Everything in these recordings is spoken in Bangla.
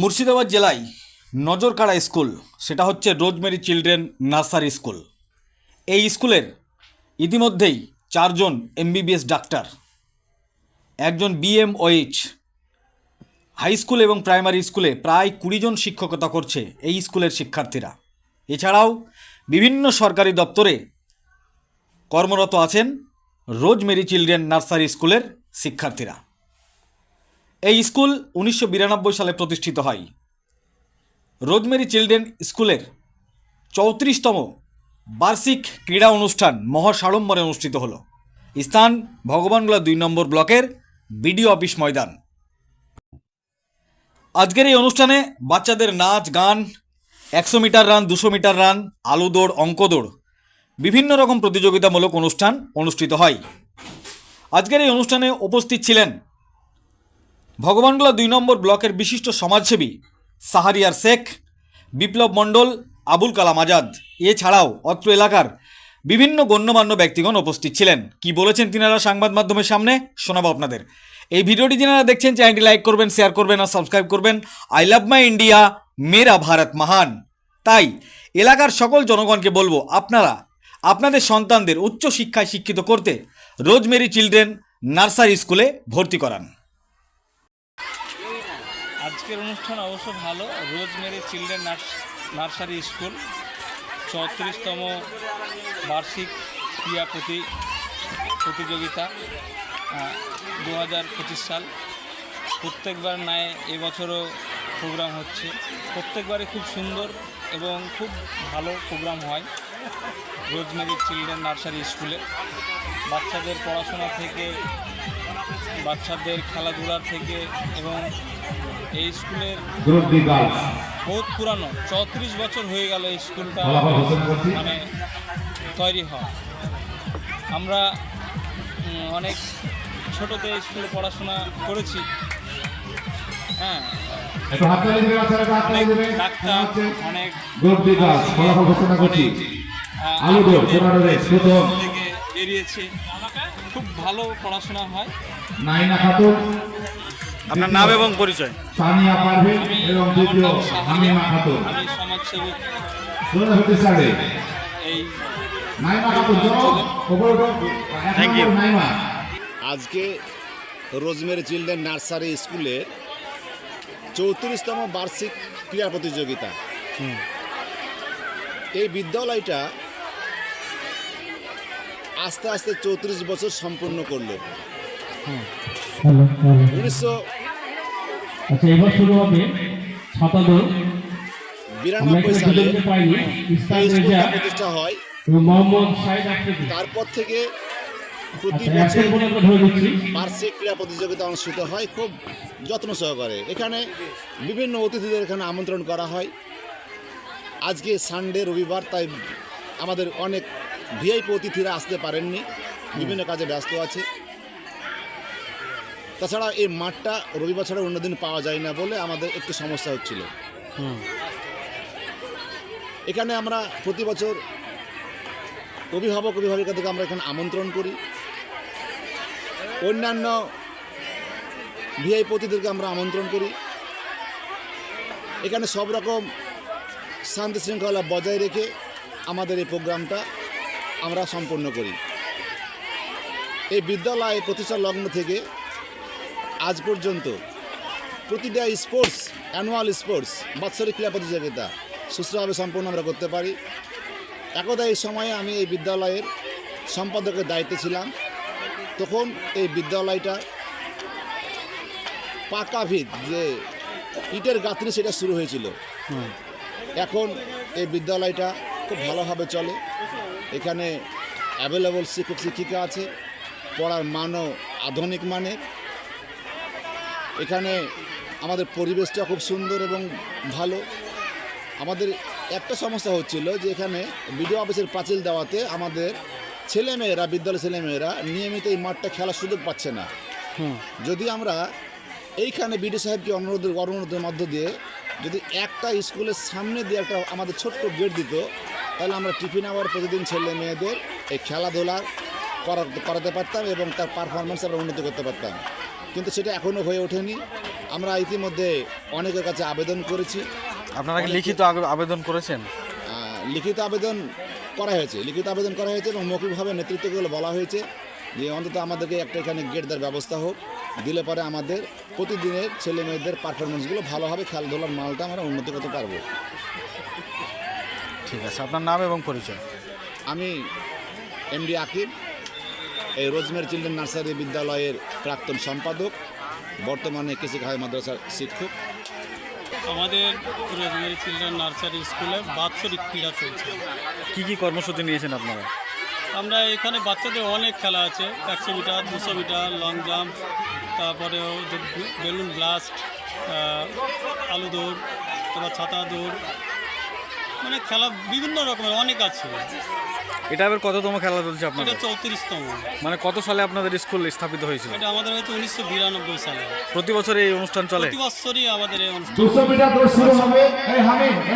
মুর্শিদাবাদ জেলায় নজরকাড়া স্কুল, সেটা হচ্ছে রোজমেরি চিলড্রেন নার্সারি স্কুল। এই স্কুলের ইতিমধ্যেই চারজন এমবিবিএস ডাক্তার, একজন বিএমওএইচ, হাই স্কুল এবং প্রাইমারি স্কুলে প্রায় কুড়ি জন শিক্ষকতা করছে এই স্কুলের শিক্ষার্থীরা। এছাড়াও বিভিন্ন সরকারি দপ্তরে কর্মরত আছেন রোজমেরি চিলড্রেন নার্সারি স্কুলের শিক্ষার্থীরা। এই স্কুল উনিশশো বিরানব্বই সালে প্রতিষ্ঠিত হয়। রোজমেরি চিলড্রেন স্কুলের চৌত্রিশতম বার্ষিক ক্রীড়া অনুষ্ঠান মহাসাড়ম্বরে অনুষ্ঠিত হলো। স্থান ভগবানগোলা দুই নম্বর ব্লকের বিডিও অফিস ময়দান। আজকের এই অনুষ্ঠানে বাচ্চাদের নাচ, গান, একশো মিটার রান, দুশো মিটার রান, আলু দৌড়, অঙ্ক দৌড়, বিভিন্ন রকম প্রতিযোগিতামূলক অনুষ্ঠান অনুষ্ঠিত হয়। আজকের এই অনুষ্ঠানে উপস্থিত ছিলেন ভগবানগোলা দুই নম্বর ব্লকের বিশিষ্ট সমাজসেবী, সাহারিয়ার শেখ, বিপ্লব মণ্ডল, আবুল কালাম আজাদ। এছাড়াও অত্র এলাকার বিভিন্ন গণ্যমান্য ব্যক্তিগণ উপস্থিত ছিলেন। কি বলেছেন তিনারা সংবাদ মাধ্যমের সামনে? শোনাবো আপনাদের। এই ভিডিওটি যিনারা দেখছেন, চ্যানেলটি লাইক করবেন, শেয়ার করবেন আর সাবস্ক্রাইব করবেন। আই লাভ মাই ইন্ডিয়া, মেরা ভারত মহান। তাই এলাকার সকল জনগণকে বলব, আপনারা আপনাদের সন্তানদের উচ্চ শিক্ষায় শিক্ষিত করতে রোজমেরি চিলড্রেন নার্সারি স্কুলে ভর্তি করান। আজকের অনুষ্ঠান অবশ্য ভালো। Rosemary Children Nursery School. চৌত্রিশতম বার্ষিক ক্রিয়া প্রতি প্রতিযোগিতা দু হাজার পঁচিশ সাল। প্রত্যেকবার ন্যায় এবছরও প্রোগ্রাম হচ্ছে। প্রত্যেকবারই খুব সুন্দর এবং খুব ভালো প্রোগ্রাম হয় রোজমেরি চিলড্রেন নার্সারি স্কুলে। বাচ্চাদের পড়াশোনা থেকে, বাচ্চাদের খেলাধুলার থেকে এবং এই স্কুলের বহুত পুরানো চৌত্রিশ বছর হয়ে গেল এই স্কুলটা মানে তৈরি হয় আমরা অনেক ছোটোতে স্কুলে পড়াশোনা করেছি। হ্যাঁ। ডাক্তার অনেক বেরিয়েছে। খুব ভালো পড়াশোনা হয়। নাইনা খাতুন। আপনার নাম এবং পরিচয়। সানিয়া পারভিন এবং দ্বিতীয় হামিমা খাতুন। আমি সমাজসেবক সাড়ে এই নাইমা খাতুন. নম্বর নাইমা। আজকে রোজমেরি চিলড্রেন নার্সারি স্কুলের চৌত্রিশতম বার্ষিক ক্রীড়া প্রতিযোগিতা। এই বিদ্যালয়টা আস্তে আস্তে চৌত্রিশ বছর সম্পূর্ণ করল। উনিশশো আচ্ছা এবার শুরু হবে বিরানব্বই সালে রেজা প্রতিষ্ঠা হয়। মোহাম্মদ তারপর থেকে প্রতি আচ্ছা বছর দিচ্ছি বার্ষিক ক্রীড়া প্রতিযোগিতা অনুষ্ঠিত হয় খুব যত্ন সহকারে। এখানে বিভিন্ন অতিথিদের এখানে আমন্ত্রণ করা হয়। আজকে সানডে রবিবার তাই আমাদের অনেক ভিআইপি অতিথিরা আসতে পারেননি। বিভিন্ন কাজে ব্যস্ত আছে। তাছাড়া এই মাঠটা রবিবার ছাড়া অন্যদিন পাওয়া যায় না বলে আমাদের একটু সমস্যা হচ্ছিল। এখানে আমরা প্রতি বছর অভিভাবক অভিভাবিকাদেরকে আমরা এখানে আমন্ত্রণ করি। অন্যান্য ভিআই পতিদেরকে আমরা আমন্ত্রণ করি। এখানে সব রকম শান্তি শৃঙ্খলা বজায় রেখে আমাদের এই প্রোগ্রামটা আমরা সম্পন্ন করি। এই বিদ্যালয় প্রতিষ্ঠা লগ্ন থেকে আজ পর্যন্ত প্রতিটা স্পোর্টস অ্যানুয়াল স্পোর্টস বাৎসরিক ক্রীড়া প্রতিযোগিতা সুস্থভাবে সম্পন্ন আমরা করতে পারি। একদা এই সময়ে আমি এই বিদ্যালয়ের সম্পাদকের দায়িত্বে ছিলাম। তখন এই বিদ্যালয়টা পাকা ভিত যে ইটের গাঁথনি সেটা শুরু হয়েছিল। এখন এই বিদ্যালয়টা খুব ভালোভাবে চলে। এখানে অ্যাভেলেবল শিক্ষক শিক্ষিকা আছে। পড়ার মানও আধুনিক মানের। এখানে আমাদের পরিবেশটা খুব সুন্দর এবং ভালো। আমাদের একটা সমস্যা হচ্ছিল যে এখানে বিডিও অফিসের পাঁচিল দেওয়াতে আমাদের ছেলেমেয়েরা বিদ্যালয়ের ছেলেমেয়েরা নিয়মিত এই মাঠটা খেলার সুযোগ পাচ্ছে না। যদি আমরা এইখানে বিডি সাহেবকে অনুরোধের অনুরোধের মধ্য দিয়ে যদি একটা স্কুলের সামনে দিয়ে একটা আমাদের ছোট্ট গেট দিত তাহলে আমরা টিফিন আওয়ার প্রতিদিন ছেলে মেয়েদের এই খেলাধুলা করা করাতে পারতাম এবং তার পারফরমেন্স আমরা উন্নতি করতে পারতাম। কিন্তু সেটা এখনও হয়ে ওঠেনি। আমরা ইতিমধ্যে অনেকের কাছে আবেদন করেছি। আপনারা কি লিখিত আবেদন করেছেন? লিখিত আবেদন করা হয়েছে। লিখিত আবেদন করা হয়েছে এবং মৌখিকভাবে নেতৃত্বগুলো বলা হয়েছে যে অন্তত আমাদেরকে একটা এখানে গেট দেওয়ার ব্যবস্থা হোক। দিলে পরে আমাদের প্রতিদিনের ছেলে মেয়েদের পারফরমেন্সগুলো ভালোভাবে খেলাধুলার মালটা আমরা উন্নতি করতে পারব। ঠিক আছে আপনার নাম এবং পরিচয়। আমি এমডি আকিব এই রোজমের চিলড্রেন নার্সারি বিদ্যালয়ের প্রাক্তন সম্পাদক বর্তমানে কৃষিখায় মাদ্রাসার শিক্ষক। আমাদের রোজমেরি চিলড্রেন নার্সারি স্কুলে বাৎসরিক ক্রীড়া চলছে। কি কি কর্মসূচি নিয়েছেন আপনারা? আমরা এখানে বাচ্চাদের অনেক খেলা আছে একশো মিটার দুশো মিটার লং জাম্প তারপরে বেলুন ব্লাস্ট আলু দৌড় তারপর ছাতা দৌড় মানে খেলা বিভিন্ন রকমের অনেক আছে। এটা এবার কততম খেলা চলছে এটা চৌত্রিশতম। মানে কত সালে আপনাদের স্কুল স্থাপিত হয়েছিল? এটা আমাদের হয়তো উনিশশো বিরানব্বই সালে। প্রতি বছর এই অনুষ্ঠান চলে? প্রতি বছরই আমাদের এই অনুষ্ঠান।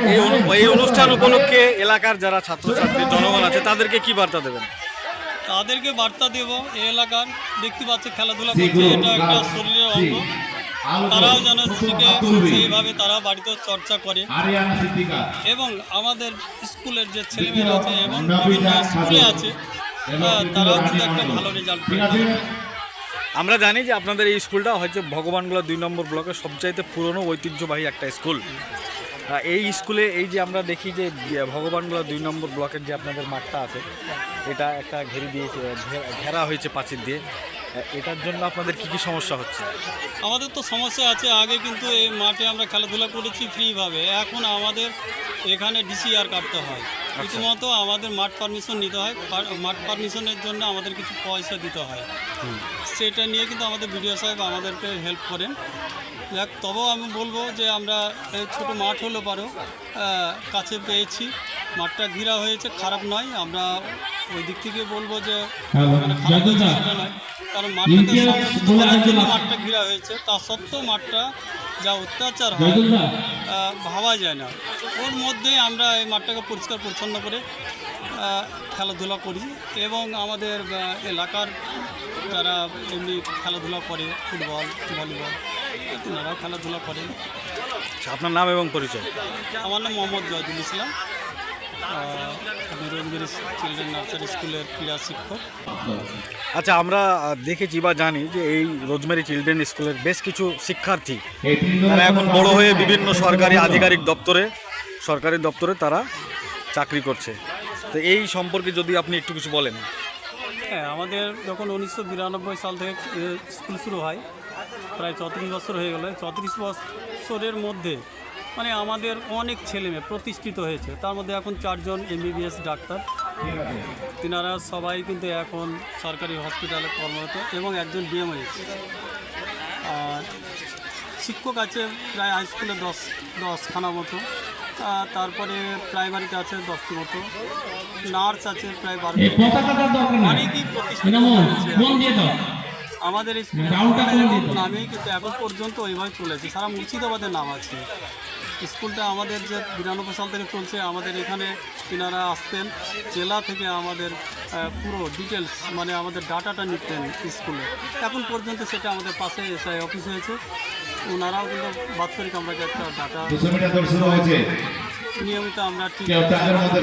এই অনু- এই অনুষ্ঠান উপলক্ষে এলাকার যারা ছাত্রছাত্রী জনগণ আছে তাদেরকে কি বার্তা দেবেন? তাদেরকে বার্তা দেব এই এলাকার দেখতে পাচ্ছে খেলাধুলা করছে এটা একটা শরীরের অঙ্গ। তারাও যেন শিখে সেইভাবে তারা বাড়িতে চর্চা করে এবং আমাদের স্কুলের যে ছেলেমেয়েরা আছে এবং বিভিন্ন স্কুলে আছে তারাও কিন্তু একটা ভালো রেজাল্ট করে আমরা জানি যে আপনাদের এই স্কুলটা হচ্ছে ভগবানগোলা দুই নম্বর ব্লকের সবচাইতে পুরনো ঐতিহ্যবাহী একটা স্কুল। এই স্কুলে এই যে আমরা দেখি যে ভগবানগোলা দুই নম্বর ব্লকের যে আপনাদের মাঠটা আছে এটা একটা ঘেরি দিয়েছে ঘেরা হয়েছে পাঁচিল দিয়ে। এটার জন্য আপনাদের কি কি সমস্যা হচ্ছে? আমাদের তো সমস্যা আছে আগে কিন্তু এই মাঠে আমরা খেলাধুলা করেছি ফ্রিভাবে। এখন আমাদের এখানে ডিসিআর কাটতে হয়। রীতিমতো আমাদের মাঠ পারমিশন নিতে হয়। মাঠ পারমিশনের জন্য আমাদের কিছু পয়সা দিতে হয়। সেটা নিয়ে কিন্তু আমাদের বিডিও সাহেব আমাদেরকে হেল্প করেন। যাক তবেও আমি বলব যে আমরা এই ছোটো মাঠ হলেও পারো কাছে পেয়েছি। মাঠটা ঘিরা হয়েছে খারাপ নয়। আমরা ওই দিক থেকে বলব যে মানে খারাপ নয়। কারণ মাঠটাকে মাঠটা ঘেরা হয়েছে। তা সত্ত্বেও মাঠটা যা অত্যাচার হয় ভাবা যায় না। ওর মধ্যেই আমরা এই মাঠটাকে পরিষ্কার পরিচ্ছন্ন করে খেলাধুলা করি এবং আমাদের এলাকার যারা এমনি খেলাধুলা করে ফুটবল ভলিবল তেনারাও খেলাধুলা করে। আচ্ছা, আপনার নাম এবং পরিচয়? আমার নাম মোহাম্মদ জয়দুল ইসলাম। চিলড্রেন নার্সারি স্কুলের ক্রীড়া শিক্ষক। আচ্ছা আমরা দেখেছি বা জানি যে এই রোজমেরি চিলড্রেন স্কুলের বেশ কিছু শিক্ষার্থী তারা এখন বড় হয়ে বিভিন্ন সরকারি আধিকারিক দপ্তরে সরকারি দপ্তরে তারা চাকরি করছে। তো এই সম্পর্কে যদি আপনি একটু কিছু বলেন। হ্যাঁ আমাদের যখন উনিশশো বিরানব্বই সাল থেকে স্কুল শুরু হয় প্রায় চৌত্রিশ বছর হয়ে গেল। চৌত্রিশ বছরের মধ্যে মানে আমাদের অনেক ছেলে মেয়ে প্রতিষ্ঠিত হয়েছে। তার মধ্যে এখন চারজন এমবিবিএস ডাক্তার। তিনারা সবাই কিন্তু এখন সরকারি হসপিটালে কর্মরত এবং একজন ডিএমএইচ আর শিক্ষক আছে প্রায় হাই স্কুলে দশ দশখানা মতো। তারপরে প্রাইমারিতে আছে দশটি মতো। নার্স আছে প্রায় বারো অনেকই প্রতিষ্ঠিত হয়েছে। আমাদের এই নামেই কিন্তু এখন পর্যন্ত ওইভাবে চলেছে। সারা মুর্শিদাবাদের নাম আছে। স্কুলটা আমাদের যে বিরানব্বই সাল থেকে চলছে আমাদের এখানে তিনারা আসতেন। জেলা থেকে আমাদের পুরো ডিটেলস মানে আমাদের ডাটাটা নিতেন স্কুলে। এখন পর্যন্ত সেটা আমাদের পাশে এসআই অফিস হয়েছে। ওনারাও কিন্তু বাৎসরিক আমরা যে একটা ডাটা নিয়মিত আমরা ঠিক আমাদের